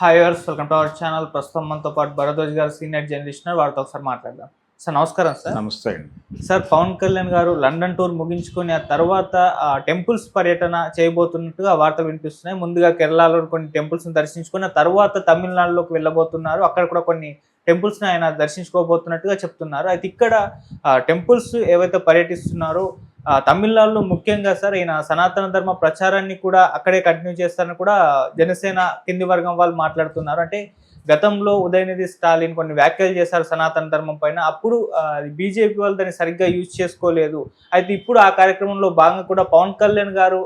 Hi వర్స్ welcome to our channel ప్రస్తుతం మనతో పాటు భరద్వాజ్ గారు సీనియర్ జర్నలిస్ట్. వారితో ఒకసారి మాట్లాడదాం. సార్ నమస్కారం సార్. నమస్తే అండి. సార్ పవన్ కళ్యాణ్ గారు లండన్ టూర్ ముగించుకొని ఆ తర్వాత ఆ టెంపుల్స్ పర్యటన చేయబోతున్నట్టుగా వార్త వినిపిస్తున్నాయి. ముందుగా కేరళలో కొన్ని టెంపుల్స్ దర్శించుకొని ఆ తర్వాత తమిళనాడులోకి వెళ్ళబోతున్నారు. అక్కడ కూడా కొన్ని టెంపుల్స్ని ఆయన దర్శించుకోబోతున్నట్టుగా చెప్తున్నారు. అయితే ఇక్కడ టెంపుల్స్ ఏవైతే పర్యటిస్తున్నారో తమిళనాడులో ముఖ్యంగా సార్ ఈయన సనాతన ధర్మ ప్రచారాన్ని కూడా అక్కడే కంటిన్యూ చేస్తారని కూడా జనసేన కింది వర్గం వాళ్ళు మాట్లాడుతున్నారు. అంటే గతంలో ఉదయనిధి స్టాలిన్ కొన్ని వ్యాఖ్యలు చేశారు సనాతన ధర్మం పైన. అప్పుడు బీజేపీ వాళ్ళు దాన్ని సరిగ్గా యూజ్ చేసుకోలేదు. అయితే ఇప్పుడు ఆ కార్యక్రమంలో భాగంగా కూడా పవన్ కళ్యాణ్ గారు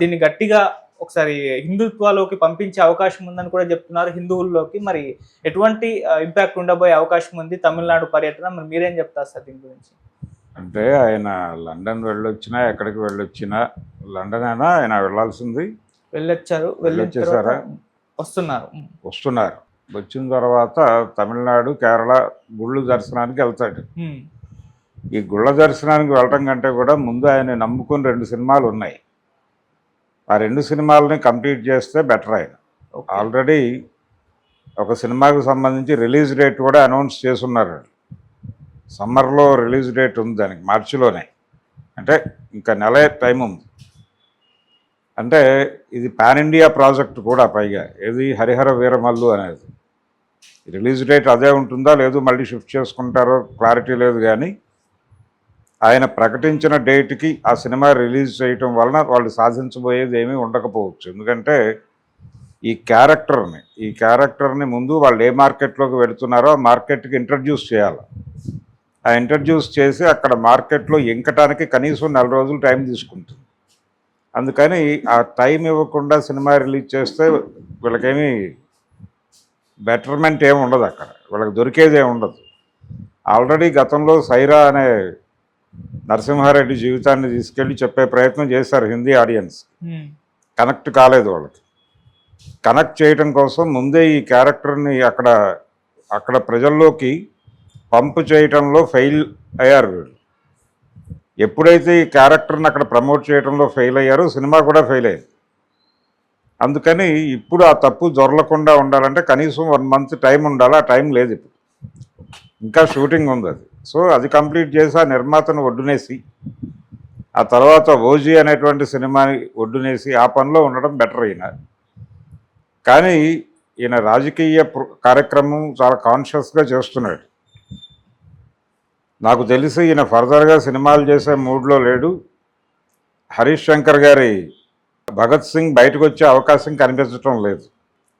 దీన్ని గట్టిగా ఒకసారి హిందుత్వాలోకి పంపించే అవకాశం ఉందని కూడా చెప్తున్నారు హిందువుల్లోకి. మరి ఎటువంటి ఇంపాక్ట్ ఉండబోయే అవకాశం ఉంది తమిళనాడు పర్యటన? మరి మీరేం చెప్తారు సార్ దీని గురించి? అంటే ఆయన లండన్ వెళ్ళొచ్చినా ఎక్కడికి వెళ్ళొచ్చినా లండన్ అయినా ఆయన వెళ్ళాల్సింది. వెళ్ళొచ్చారు. వెళ్ళొచ్చేసారా? వస్తున్నారు. వస్తున్నారు. వచ్చిన తర్వాత తమిళనాడు కేరళ గుళ్ళు దర్శనానికి వెళ్తాడు. ఈ గుళ్ళ దర్శనానికి వెళ్ళటం కంటే కూడా ముందు ఆయన నమ్ముకుని రెండు సినిమాలు ఉన్నాయి. ఆ రెండు సినిమాలని కంప్లీట్ చేస్తే బెటర్ ఆయన. ఆల్రెడీ ఒక సినిమాకు సంబంధించి రిలీజ్ డేట్ కూడా అనౌన్స్ చేసున్నారు సమ్మర్లో రిలీజ్ డేట్ ఉంది దానికి మార్చిలోనే. అంటే ఇంకా నెల టైం ఉంది. అంటే ఇది పాన్ ఇండియా ప్రాజెక్ట్ కూడా పైగా ఏది హరిహర వీరమల్లు అనేది. రిలీజ్ డేట్ అదే ఉంటుందా లేదు మళ్ళీ షిఫ్ట్ చేసుకుంటారో క్లారిటీ లేదు కానీ ఆయన ప్రకటించిన డేట్కి ఆ సినిమా రిలీజ్ చేయటం వలన వాళ్ళు సాధించబోయేది ఏమీ ఉండకపోవచ్చు. ఎందుకంటే ఈ క్యారెక్టర్ని ఈ క్యారెక్టర్ని ముందు వాళ్ళు ఏ మార్కెట్లోకి వెళుతున్నారో ఆ మార్కెట్కి ఇంట్రడ్యూస్ చేయాలి. ఆ ఇంట్రడ్యూస్ చేసి అక్కడ మార్కెట్లో ఇంకటానికి కనీసం నెల రోజులు టైం తీసుకుంటుంది. అందుకని ఆ టైం ఇవ్వకుండా సినిమా రిలీజ్ చేస్తే వీళ్ళకేమీ బెటర్మెంట్ ఏమి ఉండదు అక్కడ. వీళ్ళకి దొరికేది ఏమి ఉండదు. ఆల్రెడీ గతంలో సైరా అనే నరసింహారెడ్డి జీవితాన్ని తీసుకెళ్ళి చెప్పే ప్రయత్నం చేశారు హిందీ ఆడియన్స్. ఉమ్. కనెక్ట్ కాలేదు వాళ్ళకి. కనెక్ట్ చేయటం కోసం ముందే ఈ క్యారెక్టర్ని అక్కడ అక్కడ ప్రజల్లోకి పంపు చేయటంలో ఫెయిల్ అయ్యారు వీళ్ళు. ఎప్పుడైతే ఈ క్యారెక్టర్ని అక్కడ ప్రమోట్ చేయడంలో ఫెయిల్ అయ్యారో సినిమా కూడా ఫెయిల్ అయింది. అందుకని ఇప్పుడు ఆ తప్పు జొరలకుండా ఉండాలంటే కనీసం వన్ మంత్ టైం ఉండాలి. ఆ టైం లేదు ఇప్పుడు. ఇంకా షూటింగ్ ఉంది అది. సో అది కంప్లీట్ చేసి ఆ నిర్మాతను ఒడ్డునేసి ఆ తర్వాత ఓజీ అనేటువంటి సినిమాని ఒడ్డునేసి ఆ పనిలో ఉండడం బెటర్ ఈయన కానీ ఈయన రాజకీయ ప్ర- కార్యక్రమం చాలా కాన్షియస్గా చేస్తున్నాడు. నాకు తెలిసి ఈయన ఫర్దర్గా సినిమాలు చేసే మూడ్లో లేడు. హరీష్ శంకర్ గారి భగత్ సింగ్ బయటకు వచ్చే అవకాశం కనిపించటం లేదు.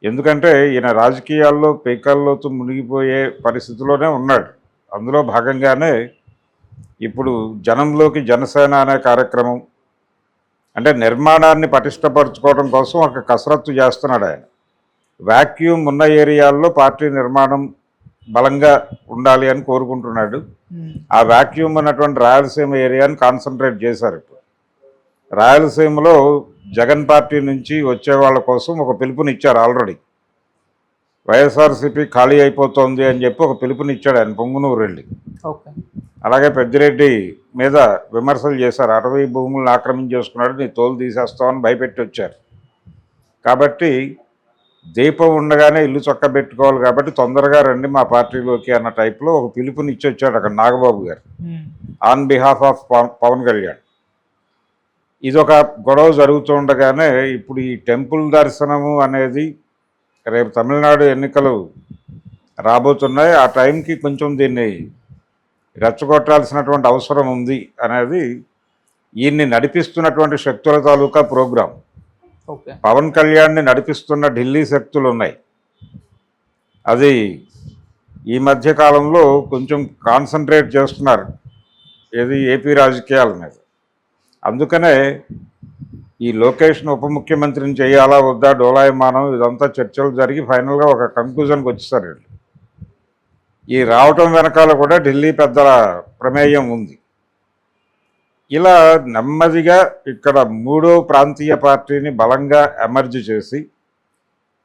ఎందుకంటే ఈయన రాజకీయాల్లో పీకల్లోతు మునిగిపోయే పరిస్థితిలోనే ఉన్నాడు. అందులో భాగంగానే ఇప్పుడు జనంలోకి జనసేన అనే కార్యక్రమం అంటే నిర్మాణాన్ని పటిష్టపరచుకోవడం కోసం ఒక కసరత్తు చేస్తున్నాడు ఆయన. వాక్యూమ్ ఉన్న ఏరియాల్లో పార్టీ నిర్మాణం బలంగా ఉండాలి అని కోరుకుంటున్నాడు. ఉమ్. ఆ వాక్యూమ్ ఉన్నటువంటి రాయలసీమ ఏరియాని కాన్సన్ట్రేట్ చేశారు ఇప్పుడు. రాయలసీమలో జగన్ పార్టీ నుంచి వచ్చే వాళ్ళ కోసం ఒక పిలుపునిచ్చారు ఆల్రెడీ వైఎస్ఆర్సీపీ ఖాళీ అయిపోతుంది అని చెప్పి ఒక పిలుపునిచ్చాడు ఆయన పొంగునూరు వెళ్ళి. అలాగే పెద్దిరెడ్డి మీద విమర్శలు చేశారు. అటవీ భూములను ఆక్రమించేసుకున్నాడు నీ తోలు తీసేస్తామని భయపెట్టి వచ్చారు. కాబట్టి దీపం ఉండగానే ఇల్లు చక్కబెట్టుకోవాలి కాబట్టి తొందరగా రండి మా పార్టీలోకి అన్న టైప్లో ఒక పిలుపునిచ్చి వచ్చాడు అక్కడ నాగబాబు గారు. ఉమ్. On behalf of Pawan Kalyan. ఇదొక గొడవ జరుగుతూ ఉండగానే ఇప్పుడు ఈ టెంపుల్ దర్శనము అనేది రేపు తమిళనాడు ఎన్నికలు రాబోతున్నాయి. ఆ టైంకి కొంచెం దీన్ని రెచ్చగొట్టాల్సినటువంటి అవసరం ఉంది అనేది ఈయన్ని నడిపిస్తున్నటువంటి శక్తుల తాలూకా ప్రోగ్రాం. పవన్ కళ్యాణ్ని నడిపిస్తున్న ఢిల్లీ శక్తులు ఉన్నాయి. అది ఈ మధ్య కాలంలో కొంచెం కాన్సన్ట్రేట్ చేస్తున్నారు. ఏది ఏపీ రాజకీయాల మీద. అందుకనే ఈ లొకేషన్ ఉప ముఖ్యమంత్రిని చేయాలా వద్దా డోలాయమానం ఇదంతా చర్చలు జరిగి ఫైనల్గా ఒక కంక్లూజన్కి వచ్చేసారు వీళ్ళు. ఈ రావటం వెనకాల కూడా ఢిల్లీ పెద్దల ప్రమేయం ఉంది. ఇలా నెమ్మదిగా ఇక్కడ మూడో ప్రాంతీయ పార్టీని బలంగా ఎమర్జ్ చేసి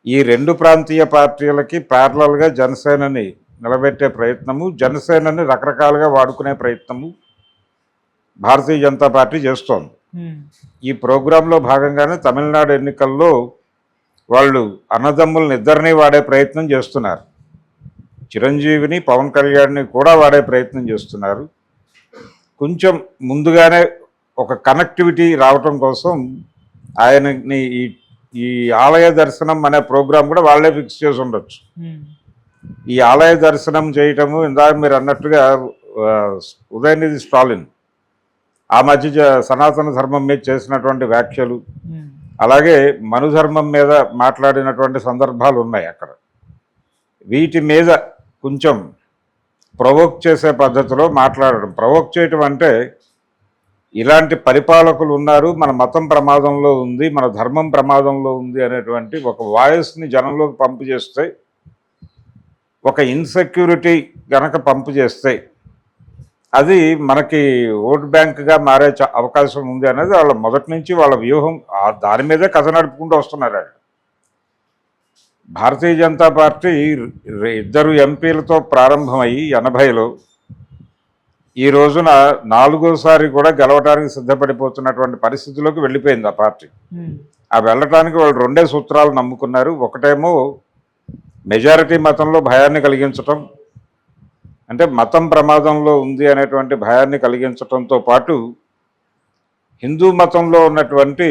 ఈ రెండు ప్రాంతీయ పార్టీలకి ప్యారలల్గా జనసేనని నిలబెట్టే ప్రయత్నము జనసేనని రకరకాలుగా వాడుకునే ప్రయత్నము భారతీయ జనతా పార్టీ చేస్తోంది. ఈ ప్రోగ్రాంలో భాగంగానే తమిళనాడు ఎన్నికల్లో వాళ్ళు అన్నదమ్ములను ఇద్దరిని వాడే ప్రయత్నం చేస్తున్నారు. చిరంజీవిని పవన్ కళ్యాణ్ని కూడా వాడే ప్రయత్నం చేస్తున్నారు. కొంచెం ముందుగానే ఒక కనెక్టివిటీ రావటం కోసం ఆయనని ఈ ఈ ఆలయ దర్శనం అనే ప్రోగ్రాం కూడా వాళ్ళే ఫిక్స్ చేసి ఉండొచ్చు. ఈ ఆలయ దర్శనం చేయటము ఇందాక మీరు అన్నట్టుగా ఉదయనిధి స్టాలిన్ ఆ మధ్య సనాతన ధర్మం మీద చేసినటువంటి వ్యాఖ్యలు అలాగే మనుధర్మం మీద మాట్లాడినటువంటి సందర్భాలు ఉన్నాయి అక్కడ. వీటి మీద కొంచెం ప్రవోక్ చేసే పద్ధతిలో మాట్లాడడం. ప్రవోక్ చేయటం అంటే ఇలాంటి పరిపాలకులు ఉన్నారు మన మతం ప్రమాదంలో ఉంది మన ధర్మం ప్రమాదంలో ఉంది అనేటువంటి ఒక వాయిస్ని జనంలోకి పంపు చేస్తే ఒక ఇన్సెక్యూరిటీ గనక పంపు చేస్తే అది మనకి ఓట్ బ్యాంక్గా మారే అవకాశం ఉంది అనేది వాళ్ళ మొదటి నుంచి వాళ్ళ వ్యూహం. ఆ దాని మీదే కథ నడుపుకుంటూ వస్తున్నారు భారతీయ జనతా పార్టీ ఇద్దరు ఎంపీలతో ప్రారంభమయ్యి ఎనభైలో ఈ రోజున నాలుగోసారి కూడా గెలవడానికి సిద్ధపడిపోతున్నటువంటి పరిస్థితిలోకి వెళ్ళిపోయింది ఆ పార్టీ. ఆ వెళ్ళటానికి వాళ్ళు రెండే సూత్రాలు నమ్ముకున్నారు. ఒకటేమో మెజారిటీ మతంలో భయాన్ని కలిగించటం అంటే మతం ప్రమాదంలో ఉంది అనేటువంటి భయాన్ని కలిగించటంతో పాటు హిందూ మతంలో ఉన్నటువంటి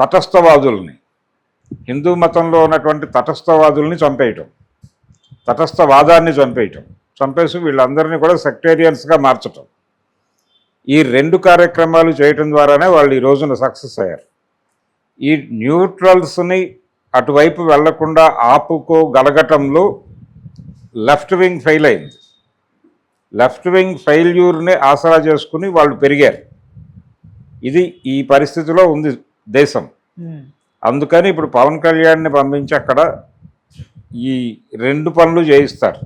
తటస్థవాదుల్ని హిందూ మతంలో ఉన్నటువంటి తటస్థవాదుల్ని చంపేయటం. తటస్థవాదాన్ని చంపేయటం. చంపేసి వీళ్ళందరినీ కూడా సెక్టేరియన్స్గా మార్చటం. ఈ రెండు కార్యక్రమాలు చేయటం ద్వారానే వాళ్ళు ఈ రోజున సక్సెస్ అయ్యారు. ఈ న్యూట్రల్స్ని అటువైపు వెళ్ళకుండా ఆపుకోగలగటంలో లెఫ్ట్ వింగ్ ఫెయిల్ అయింది. లెఫ్ట్ వింగ్ ఫెయిల్యూర్ని ఆసరా చేసుకుని వాళ్ళు పెరిగారు. ఇది ఈ పరిస్థితిలో ఉంది దేశం. అందుకని ఇప్పుడు పవన్ కళ్యాణ్ని పంపించి అక్కడ ఈ రెండు పనులు చేయిస్తారు.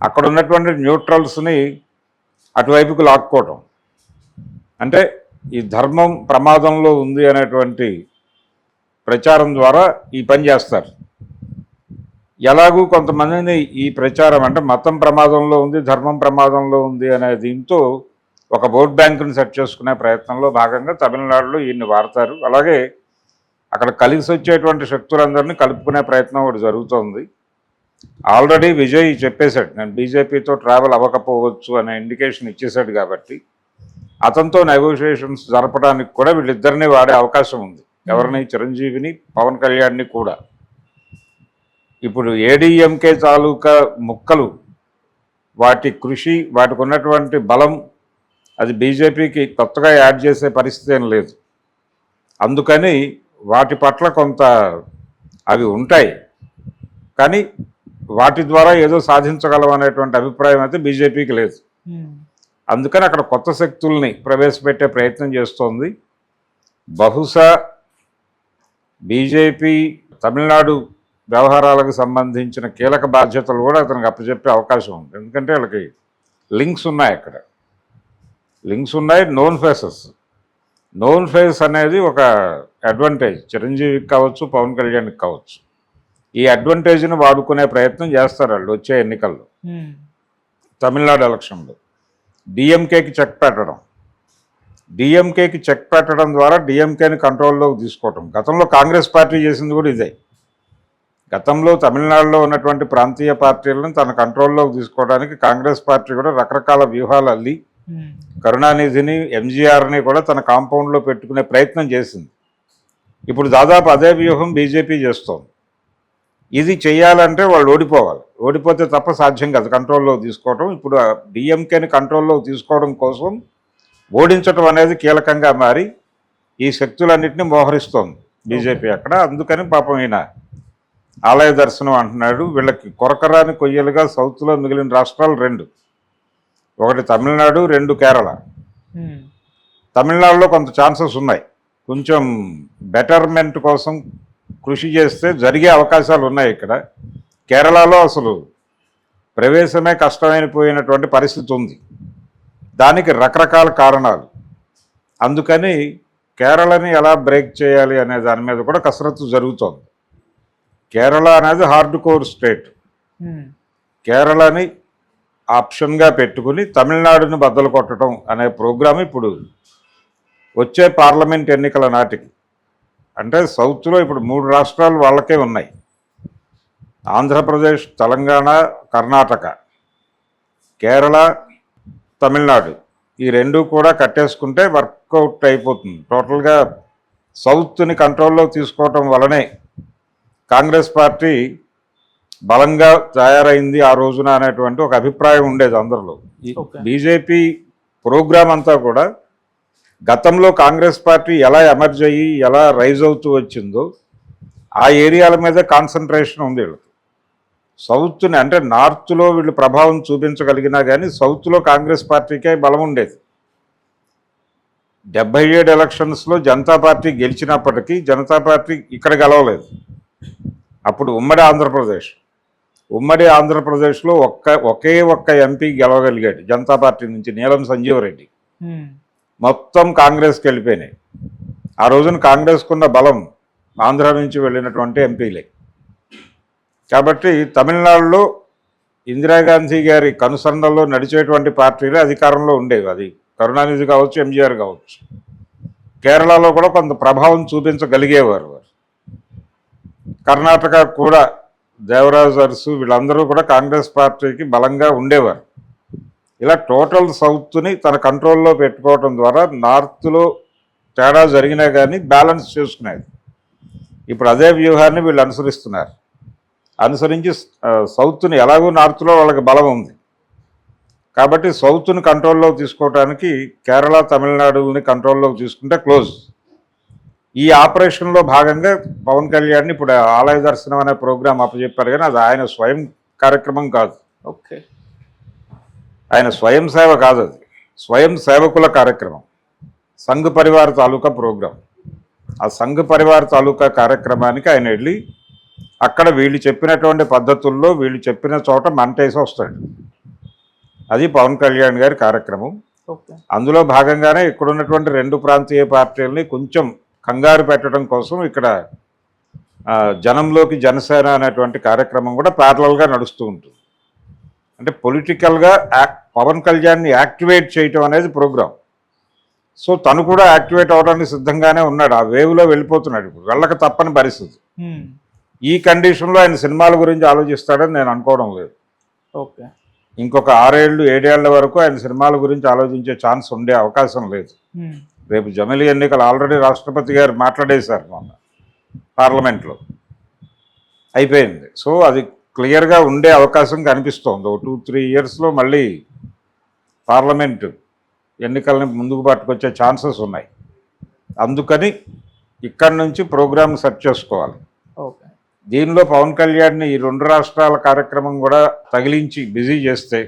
అక్కడ ఉన్నటువంటి న్యూట్రల్స్ని అటువైపుకు లాక్కోవటం. అంటే ఈ ధర్మం ప్రమాదంలో ఉంది అనేటువంటి ప్రచారం ద్వారా ఈ పని చేస్తారు. ఎలాగూ కొంతమందిని ఈ ప్రచారం అంటే మతం ప్రమాదంలో ఉంది ధర్మం ప్రమాదంలో ఉంది అనే దీంతో ఒక ఓట్ బ్యాంకును సెట్ చేసుకునే ప్రయత్నంలో భాగంగా తమిళనాడులో ఈయన్ని వాడతారు. అలాగే అక్కడ కలిసి వచ్చేటువంటి శక్తులందరినీ కలుపుకునే ప్రయత్నం ఒకటి జరుగుతోంది. ఆల్రెడీ విజయ్ చెప్పేశాడు నేను బీజేపీతో ట్రావెల్ అవ్వకపోవచ్చు అనే ఇండికేషన్ ఇచ్చేశాడు కాబట్టి అతనితో నెగోషియేషన్స్ జరపడానికి కూడా వీళ్ళిద్దరిని వాడే అవకాశం ఉంది. ఎవరిని? చిరంజీవిని పవన్ కళ్యాణ్ని కూడా. ఇప్పుడు ఏడీఎంకే తాలూకా ముక్కలు వాటి కృషి వాటికి ఉన్నటువంటి బలం అది బీజేపీకి కొత్తగా యాడ్ చేసే పరిస్థితి ఏం లేదు. అందుకని వాటి పట్ల కొంత అవి ఉంటాయి. కానీ వాటి ద్వారా ఏదో సాధించగలం అనేటువంటి అభిప్రాయం అయితే బీజేపీకి లేదు. అందుకని అక్కడ కొత్త శక్తుల్ని ప్రవేశపెట్టే ప్రయత్నం చేస్తోంది. బహుశా బీజేపీ తమిళనాడు వ్యవహారాలకు సంబంధించిన కీలక బాధ్యతలు కూడా అతనికి అప్పచెప్పే అవకాశం ఉంది. ఎందుకంటే వాళ్ళకి లింక్స్ ఉన్నాయి అక్కడ. లింక్స్ ఉన్నాయి నోన్ ఫేసెస్ నోన్ ఫేస్ అనేది ఒక అడ్వాంటేజ్ చిరంజీవికి కావచ్చు పవన్ కళ్యాణ్కి కావచ్చు. ఈ అడ్వాంటేజ్ని వాడుకునే ప్రయత్నం చేస్తారు వాళ్ళు వచ్చే ఎన్నికల్లో. తమిళనాడు ఎలక్షన్లో. డిఎంకేకి చెక్ పెట్టడం. డిఎంకేకి చెక్ పెట్టడం ద్వారా డిఎంకేని కంట్రోల్లోకి తీసుకోవటం. గతంలో కాంగ్రెస్ పార్టీ చేసింది కూడా ఇదే. గతంలో తమిళనాడులో ఉన్నటువంటి ప్రాంతీయ పార్టీలను తన కంట్రోల్లోకి తీసుకోవడానికి కాంగ్రెస్ పార్టీ కూడా రకరకాల వ్యూహాలు అల్లి కరుణానిధిని ఎంజీఆర్ని కూడా తన కాంపౌండ్లో పెట్టుకునే ప్రయత్నం చేసింది. ఇప్పుడు దాదాపు అదే వ్యూహం బీజేపీ చేస్తోంది. ఇది చేయాలంటే వాళ్ళు ఓడిపోవాలి. ఓడిపోతే తప్ప సాధ్యం కాదు. కంట్రోల్లో తీసుకోవడం ఇప్పుడు డిఎంకేని కంట్రోల్లో తీసుకోవడం కోసం ఓడించడం అనేది కీలకంగా మారి ఈ శక్తులన్నింటినీ మోహరిస్తోంది బీజేపీ అక్కడ. అందుకని పాపం ఈయన ఆలయ దర్శనం అంటున్నాడు. వీళ్ళకి కొరకరాని కొయ్యలుగా సౌత్లో మిగిలిన రాష్ట్రాలు రెండు. ఒకటి తమిళనాడు రెండు కేరళ. తమిళనాడులో కొంత ఛాన్సెస్ ఉన్నాయి. కొంచెం బెటర్మెంట్ కోసం కృషి చేస్తే జరిగే అవకాశాలు ఉన్నాయి ఇక్కడ. కేరళలో అసలు ప్రవేశమే కష్టమైపోయినటువంటి పరిస్థితి ఉంది. దానికి రకరకాల కారణాలు. అందుకని కేరళని ఎలా బ్రేక్ చేయాలి అనే దాని మీద కూడా కసరత్తు జరుగుతోంది. కేరళ అనేది హార్డ్ కోర్ స్టేట్ కేరళని ఆప్షన్గా పెట్టుకుని తమిళనాడుని బద్దలు కొట్టడం అనే ప్రోగ్రాం ఇప్పుడు వచ్చే పార్లమెంట్ ఎన్నికల నాటికి. అంటే సౌత్లో ఇప్పుడు మూడు రాష్ట్రాలు వాళ్ళకే ఉన్నాయి. ఆంధ్రప్రదేశ్ తెలంగాణ కర్ణాటక కేరళ తమిళనాడు. ఈ రెండు కూడా కట్టేసుకుంటే వర్కౌట్ అయిపోతుంది. టోటల్గా సౌత్ని కంట్రోల్లో తీసుకోవటం వలనే కాంగ్రెస్ పార్టీ బలంగా తయారైంది ఆ రోజున అనేటువంటి ఒక అభిప్రాయం ఉండేది అందరిలో. బీజేపీ ప్రోగ్రామ్ అంతా కూడా గతంలో కాంగ్రెస్ పార్టీ ఎలా ఎమర్జ్ అయ్యి ఎలా రైజ్ అవుతూ వచ్చిందో ఆ ఏరియాల మీద కాన్సన్ట్రేషన్ ఉంది వీళ్ళకి. సౌత్ని అంటే నార్త్లో వీళ్ళు ప్రభావం చూపించగలిగినా కానీ సౌత్లో కాంగ్రెస్ పార్టీకే బలం ఉండేది. డెబ్బై ఏడు ఎలక్షన్స్లో జనతా పార్టీ గెలిచినప్పటికీ జనతా పార్టీ ఇక్కడ గెలవలేదు. అప్పుడు ఉమ్మడి ఆంధ్రప్రదేశ్. ఉమ్మడి ఆంధ్రప్రదేశ్లో ఒక్క ఒకే ఒక్క ఎంపీ గెలవగలిగాడు జనతా పార్టీ నుంచి నీలం సంజీవరెడ్డి. మొత్తం కాంగ్రెస్కి వెళ్ళిపోయినాయి. ఆ రోజున కాంగ్రెస్కున్న బలం ఆంధ్ర నుంచి వెళ్ళినటువంటి ఎంపీలే. కాబట్టి తమిళనాడులో ఇందిరాగాంధీ గారి కనుసన్నల్లో నడిచేటువంటి పార్టీలే అధికారంలో ఉండేవి. అది కరుణానిధి కావచ్చు ఎంజీఆర్ కావచ్చు. కేరళలో కూడా కొంత ప్రభావం చూపించగలిగేవారు వారు. కర్ణాటక కూడా దేవరాజ్ అరసు వీళ్ళందరూ కూడా కాంగ్రెస్ పార్టీకి బలంగా ఉండేవారు. ఇలా టోటల్ సౌత్ని తన కంట్రోల్లో పెట్టుకోవడం ద్వారా నార్త్లో తేడా జరిగినా కానీ బ్యాలెన్స్ చేసుకునేది ఇప్పుడు అదే వ్యూహాన్ని వీళ్ళు అనుసరిస్తున్నారు. అనుసరించి సౌత్ని ఎలాగో నార్త్లో వాళ్ళకి బలం ఉంది. కాబట్టి సౌత్ని కంట్రోల్లో తీసుకోవడానికి కేరళ తమిళనాడుని కంట్రోల్లోకి తీసుకుంటే క్లోజ్. ఈ ఆపరేషన్లో భాగంగా పవన్ కళ్యాణ్ ఇప్పుడు ఆలయ దర్శనం అనే ప్రోగ్రాం అప్పచెప్పారు కానీ అది ఆయన స్వయం కార్యక్రమం కాదు. ఓకే. ఆయన స్వయం సేవ కాదు అది. స్వయం సేవకుల కార్యక్రమం. సంఘ్ పరివార్ తాలూకా ప్రోగ్రాం. ఆ సంఘ్ పరివార్ తాలూకా కార్యక్రమానికి ఆయన వెళ్ళి అక్కడ వీళ్ళు చెప్పినటువంటి పద్ధతుల్లో వీళ్ళు చెప్పిన చోట మంటేసి వస్తాడు. అది పవన్ కళ్యాణ్ గారి కార్యక్రమం. అందులో భాగంగానే ఇక్కడ ఉన్నటువంటి రెండు ప్రాంతీయ పార్టీలని కొంచెం కంగారు పెట్టడం కోసం ఇక్కడ జనంలోకి జనసేన అనేటువంటి కార్యక్రమం కూడా ప్యారలల్గా నడుస్తూ ఉంటుంది. అంటే పొలిటికల్గా యాక్ పవన్ కళ్యాణ్ని యాక్టివేట్ చేయటం అనేది ప్రోగ్రాం. సో తను కూడా యాక్టివేట్ అవడానికి సిద్ధంగానే ఉన్నాడు. ఆ వేవ్లో వెళ్ళిపోతున్నాడు ఇప్పుడు. వెళ్ళక తప్పని పరిస్థితి. ఉమ్, ఈ కండిషన్లో ఆయన సినిమాల గురించి ఆలోచిస్తాడని నేను అనుకోవడం లేదు. ఓకే ఇంకొక ఆరేళ్ళు ఏడేళ్ళ వరకు ఆయన సినిమాల గురించి ఆలోచించే ఛాన్స్ ఉండే అవకాశం లేదు. ఉమ్, రేపు జమిలీ ఎన్నికలు ఆల్రెడీ రాష్ట్రపతి గారు మాట్లాడేశారు మొన్న పార్లమెంట్లో. అయిపోయింది. సో అది క్లియర్గా ఉండే అవకాశం కనిపిస్తోంది. ఒక టూ త్రీ ఇయర్స్లో మళ్ళీ పార్లమెంటు ఎన్నికల్ని ముందుకు పట్టుకొచ్చే ఛాన్సెస్ ఉన్నాయి. అందుకని ఇక్కడి నుంచి ప్రోగ్రామ్ సెట్ చేసుకోవాలి. దీనిలో పవన్ కళ్యాణ్ని ఈ రెండు రాష్ట్రాల కార్యక్రమం కూడా తగిలించి బిజీ చేస్తే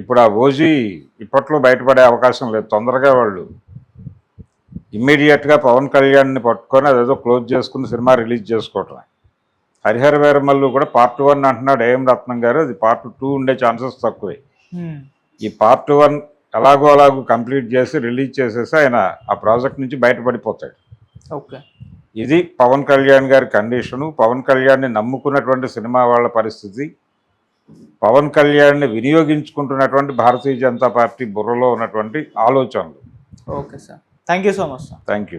ఇప్పుడు ఆ ఓజీ ఇప్పట్లో బయటపడే అవకాశం లేదు. తొందరగా వాళ్ళు ఇమ్మీడియట్గా పవన్ కళ్యాణ్ని పట్టుకొని అదేదో క్లోజ్ చేసుకుని సినిమా రిలీజ్ చేసుకోవటమే. హరిహర వీరమల్లు కూడా పార్ట్ వన్ అంటున్నాడు ఏఎం రత్నం గారు. అది పార్ట్ టూ ఉండే ఛాన్సెస్ తక్కువే. ఈ పార్ట్ వన్ ఎలాగో అలాగో కంప్లీట్ చేసి రిలీజ్ చేసేసి ఆయన ఆ ప్రాజెక్ట్ నుంచి బయటపడిపోతాడు. ఓకే. ఇది పవన్ కళ్యాణ్ గారి కండిషను పవన్ కళ్యాణ్ని నమ్ముకున్నటువంటి సినిమా వాళ్ళ పరిస్థితి. పవన్ కళ్యాణ్ని వినియోగించుకుంటున్నటువంటి భారతీయ జనతా పార్టీ బుర్రలో ఉన్నటువంటి ఆలోచనలు. Okay sir. Thank so much sir thank